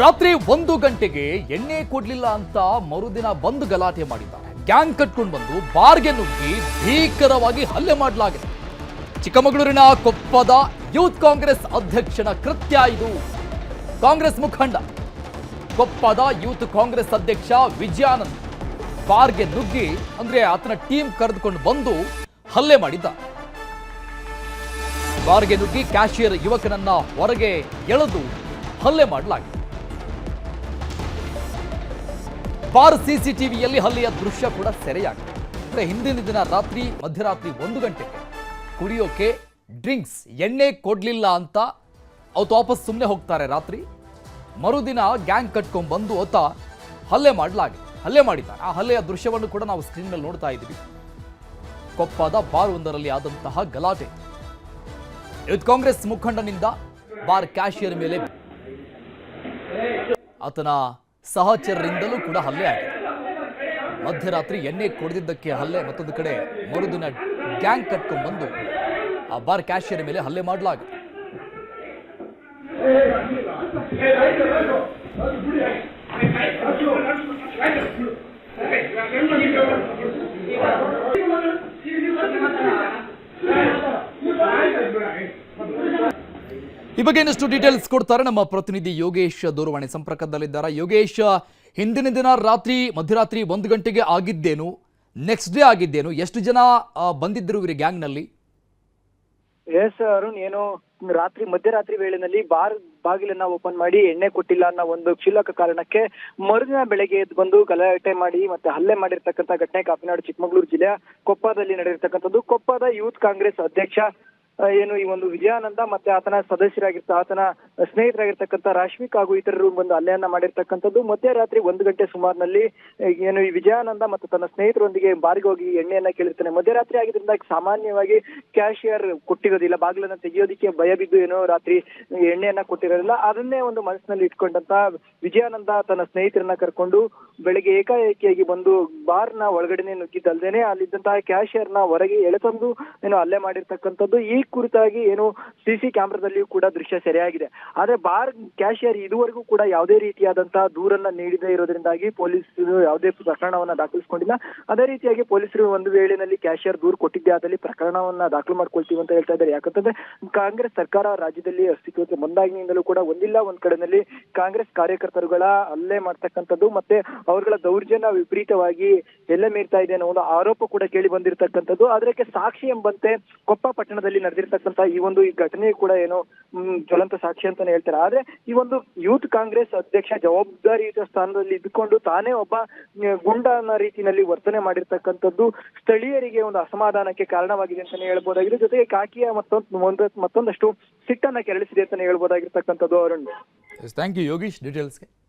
ರಾತ್ರಿ ಒಂದು ಗಂಟೆಗೆ ಎಣ್ಣೆ ಕೊಡ್ಲಿಲ್ಲ ಅಂತ ಮರುದಿನ ಬಂದು ಗಲಾಟೆ ಮಾಡಿದ್ದಾರೆ. ಗ್ಯಾಂಗ್ ಕಟ್ಕೊಂಡು ಬಂದು ಬಾರ್ಗೆ ನುಗ್ಗಿ ಭೀಕರವಾಗಿ ಹಲ್ಲೆ ಮಾಡಲಾಗಿದೆ. ಚಿಕ್ಕಮಗಳೂರಿನ ಕೊಪ್ಪದ ಯೂತ್ ಕಾಂಗ್ರೆಸ್ ಅಧ್ಯಕ್ಷನ ಕೃತ್ಯ ಇದು. ಕಾಂಗ್ರೆಸ್ ಮುಖಂಡ, ಕೊಪ್ಪದ ಯೂತ್ ಕಾಂಗ್ರೆಸ್ ಅಧ್ಯಕ್ಷ ವಿಜಯಾನಂದ್ ಬಾರ್ಗೆ ನುಗ್ಗಿ ಅಂದ್ರೆ ಆತನ ಟೀಮ್ ಕರೆದುಕೊಂಡು ಬಂದು ಹಲ್ಲೆ ಮಾಡಿದ್ದ ಬಾರ್ಗೆ ನುಗ್ಗಿ ಕ್ಯಾಶಿಯರ್ ಯುವಕನನ್ನ ಹೊರಗೆ ಎಳೆದು ಹಲ್ಲೆ ಮಾಡಲಾಗಿದೆ. ಬಾರ್ ಸಿಸಿಟಿವಿಯಲ್ಲಿ ಹಲ್ಲಿಯ ದೃಶ್ಯ ಕೂಡ ಸೆರೆಯಾಗಿದೆ. ಅಂದರೆ ಹಿಂದಿನ ದಿನ ರಾತ್ರಿ, ಮಧ್ಯರಾತ್ರಿ ಒಂದು ಗಂಟೆಗೆ ಕುಡಿಯೋಕೆ ಡ್ರಿಂಕ್ಸ್, ಎಣ್ಣೆ ಕೊಡಲಿಲ್ಲ ಅಂತ ಅವತ್ತು ವಾಪಸ್ ಸುಮ್ಮನೆ ಹೋಗ್ತಾರೆ ರಾತ್ರಿ. ಮರುದಿನ ಗ್ಯಾಂಗ್ ಕಟ್ಕೊಂಡ್ಬಂದು ಆತ ಹಲ್ಲೆ ಮಾಡಲಾಗಿದೆ ಹಲ್ಲೆ ಮಾಡಿದ್ದಾರೆ. ಆ ಹಲ್ಲೆಯ ದೃಶ್ಯವನ್ನು ಕೂಡ ನಾವು ಸ್ಕ್ರೀನ್ ನೋಡ್ತಾ ಇದ್ದೀವಿ. ಕೊಪ್ಪದ ಬಾರ್ ಒಂದರಲ್ಲಿ ಆದಂತಹ ಗಲಾಟೆ. ಯೂತ್ ಕಾಂಗ್ರೆಸ್ ಮುಖಂಡನಿಂದ ಬಾರ್ ಕ್ಯಾಶಿಯರ್ ಮೇಲೆ ಆತನ ಸಹಚರರಿಂದಲೂ ಕೂಡ ಹಲ್ಲೆ ಆಗಿದೆ. ಮಧ್ಯರಾತ್ರಿ ಎಣ್ಣೆ ಕೊಡದಿದ್ದಕ್ಕೆ ಹಲ್ಲೆ ಮತ್ತೊಂದು ಕಡೆ ಮರುದಿನ ಗ್ಯಾಂಗ್ ಕಟ್ಕೊಂಡು ಬಂದು ಆ ಬಾರ್ ಕ್ಯಾಶಿಯರ್ ಮೇಲೆ ಹಲ್ಲೆ ಮಾಡಲಾಗಿದೆ. ಈ ಬಗ್ಗೆ ಇನ್ನಷ್ಟು ಡೀಟೇಲ್ಸ್ ಕೊಡ್ತಾರೆ ನಮ್ಮ ಪ್ರತಿನಿಧಿ ಯೋಗೇಶ್ ದೂರವಾಣಿ. ಸಂಪರ್ಕದಲ್ಲಿದ್ದಾರೆ. ಯೋಗೇಶ್, ಹಿಂದಿನ ದಿನ ರಾತ್ರಿ, ಮಧ್ಯರಾತ್ರಿ ಒಂದು ಗಂಟೆಗೆ ಆಗಿದ್ದೇನು? Next day ಆಗಿದ್ದೇನು? ಎಷ್ಟು ಜನ ಬಂದಿದ್ದರು ಗ್ಯಾಂಗ್ ಗ್ಯಾಂಗ್ನಲ್ಲಿ? ಎಸ್ ಅರುಣ್, ಏನು, ರಾತ್ರಿ, ಮಧ್ಯರಾತ್ರಿ ವೇಳೆನಲ್ಲಿ ಬಾರ್, ಬಾಗಿಲನ್ನ ಓಪನ್ ಮಾಡಿ ಎಣ್ಣೆ ಕೊಟ್ಟಿಲ್ಲ ಅನ್ನೋ ಒಂದು ಕ್ಷುಲ್ಲಕ ಕಾರಣಕ್ಕೆ ಮರುದಿನ ಬೆಳಗ್ಗೆ ಎದ್ದು ಬಂದು ಗಲಾಟೆ ಮಾಡಿ ಮತ್ತೆ ಹಲ್ಲೆ ಮಾಡಿರ್ತಕ್ಕಂಥ ಘಟನೆ ಕಾಪಿನಾಡು ಚಿಕ್ಕಮಗಳೂರು ಜಿಲ್ಲೆಯ ಕೊಪ್ಪದಲ್ಲಿ ನಡೆದಿರ್ತಕ್ಕಂಥದ್ದು. ಕೊಪ್ಪದ ಯೂತ್ ಕಾಂಗ್ರೆಸ್ ಅಧ್ಯಕ್ಷ ಏನು ಈ ಒಂದು ವಿಜಯಾನಂದ ಮತ್ತೆ ಆತನ ಸದಸ್ಯರಾಗಿರ್ತ, ಆತನ ಸ್ನೇಹಿತರಾಗಿರ್ತಕ್ಕಂಥ ರಾಶ್ಮಿಕ್ ಹಾಗೂ ಇತರರು ಬಂದು ಹಲ್ಲೆಯನ್ನ ಮಾಡಿರ್ತಕ್ಕಂಥದ್ದು. ಮಧ್ಯರಾತ್ರಿ ಒಂದು ಗಂಟೆ ಸುಮಾರಿನಲ್ಲಿ ಏನು ಈ ವಿಜಯಾನಂದ ಮತ್ತು ತನ್ನ ಸ್ನೇಹಿತರೊಂದಿಗೆ ಬಾರಿಗೆ ಹೋಗಿ ಎಣ್ಣೆಯನ್ನ ಕೇಳಿರ್ತಾನೆ ಮಧ್ಯರಾತ್ರಿ ಆಗಿದ್ರಿಂದ ಸಾಮಾನ್ಯವಾಗಿ ಕ್ಯಾಶಿಯರ್ ಕೊಟ್ಟಿರೋದಿಲ್ಲ. ಬಾಗಿಲನ್ನ ತೆಗೆಯೋದಕ್ಕೆ ಭಯ ಬಿದ್ದು ಏನೋ ರಾತ್ರಿ ಎಣ್ಣೆಯನ್ನ ಕೊಟ್ಟಿರೋದಿಲ್ಲ. ಅದನ್ನೇ ಒಂದು ಮನಸ್ಸಿನಲ್ಲಿ ಇಟ್ಕೊಂಡಂತ ವಿಜಯಾನಂದ ತನ್ನ ಸ್ನೇಹಿತರನ್ನ ಕರ್ಕೊಂಡು ಬೆಳಗ್ಗೆ ಏಕಾಏಕಿಯಾಗಿ ಬಂದು ಬಾರ್ನ ಒಳಗಡೆನೆ ನುಗ್ಗಿದ್ದಲ್ದೇನೆ ಅಲ್ಲಿದ್ದಂತಹ ಕ್ಯಾಶಿಯರ್ನ ಹೊರಗೆ ಎಳೆತಂದು, ಏನೋ ಹಲ್ಲೆ ಮಾಡಿರ್ತಕ್ಕಂಥದ್ದು. ಈ ಕುರಿತಾಗಿ ಏನು ಸಿಸಿ ಕ್ಯಾಮ್ರಾದಲ್ಲಿಯೂ ಕೂಡ ದೃಶ್ಯ ಸೆರೆಯಾಗಿದೆ. ಆದ್ರೆ ಬಾರ್ ಕ್ಯಾಶಿಯರ್ ಇದುವರೆಗೂ ಕೂಡ ಯಾವುದೇ ರೀತಿಯಾದಂತಹ ದೂರನ್ನ ನೀಡದೇ ಇರೋದ್ರಿಂದಾಗಿ ಪೊಲೀಸರು ಯಾವುದೇ ಪ್ರಕರಣವನ್ನ ದಾಖಲಿಸಿಕೊಂಡಿಲ್ಲ. ಅದೇ ರೀತಿಯಾಗಿ ಪೊಲೀಸರು ಒಂದು ವೇಳೆನಲ್ಲಿ ಕ್ಯಾಶಿಯರ್ ದೂರು ಕೊಟ್ಟಿದ್ದೆ ಆದಲ್ಲಿ ಪ್ರಕರಣವನ್ನ ದಾಖಲು ಮಾಡ್ಕೊಳ್ತೀವಿ ಅಂತ ಹೇಳ್ತಾ ಇದ್ದಾರೆ. ಯಾಕಂತಂದ್ರೆ ಕಾಂಗ್ರೆಸ್ ಸರ್ಕಾರ ರಾಜ್ಯದಲ್ಲಿ ಅಸ್ತಿತ್ವಕ್ಕೆ ಬಂದಾಗಿನಿಂದಲೂ ಕೂಡ ಒಂದಿಲ್ಲ, ಒಂದ್ ಕಡೆನಲ್ಲಿ ಕಾಂಗ್ರೆಸ್ ಕಾರ್ಯಕರ್ತರುಗಳ ಅಲ್ಲೇ ಮಾಡ್ತಕ್ಕಂಥದ್ದು ಮತ್ತೆ ಅವರುಗಳ ದೌರ್ಜನ್ಯ ವಿಪರೀತವಾಗಿ ಎಲ್ಲ ಮೀರ್ತಾ ಇದೆ ಅನ್ನೋ ಒಂದು ಆರೋಪ ಕೂಡ ಕೇಳಿ ಬಂದಿರತಕ್ಕಂಥದ್ದು. ಅದಕ್ಕೆ ಸಾಕ್ಷಿ ಎಂಬಂತೆ ಕೊಪ್ಪ ಪಟ್ಟಣದಲ್ಲಿ ನಡೆದಿರ್ತಕ್ಕಂಥ ಈ ಒಂದು ಈ ಘಟನೆ ಕೂಡ ಏನು ಜ್ವಲಂತ ಸಾಕ್ಷಿ ಅಂತಾನೆ ಹೇಳ್ತಾರೆ. ಆದ್ರೆ ಈ ಒಂದು ಯೂತ್ ಕಾಂಗ್ರೆಸ್ ಅಧ್ಯಕ್ಷ ಜವಾಬ್ದಾರಿಯುತ ಸ್ಥಾನದಲ್ಲಿ ಇದ್ದುಕೊಂಡು ತಾನೇ ಒಬ್ಬ ಗುಂಡನ ರೀತಿಯಲ್ಲಿ ವರ್ತನೆ ಮಾಡಿರ್ತಕ್ಕಂಥದ್ದು ಸ್ಥಳೀಯರಿಗೆ ಒಂದು ಅಸಮಾಧಾನಕ್ಕೆ ಕಾರಣವಾಗಿದೆ ಅಂತಾನೆ ಹೇಳ್ಬೋದಾಗಿದೆ. ಜೊತೆಗೆ ಕಾಕಿಯ ಮತ್ತೊಂದು ಮತ್ತೊಂದಷ್ಟು ಸಿಟ್ಟನ್ನ ಕೆರಳಿಸಿದೆ ಅಂತಾನೆ ಹೇಳ್ಬೋದಾಗಿರ್ತಕ್ಕಂಥದ್ದು ಅರುಣ್. Thank you Yogish ಡೀಟೇಲ್ಸ್ಗೆ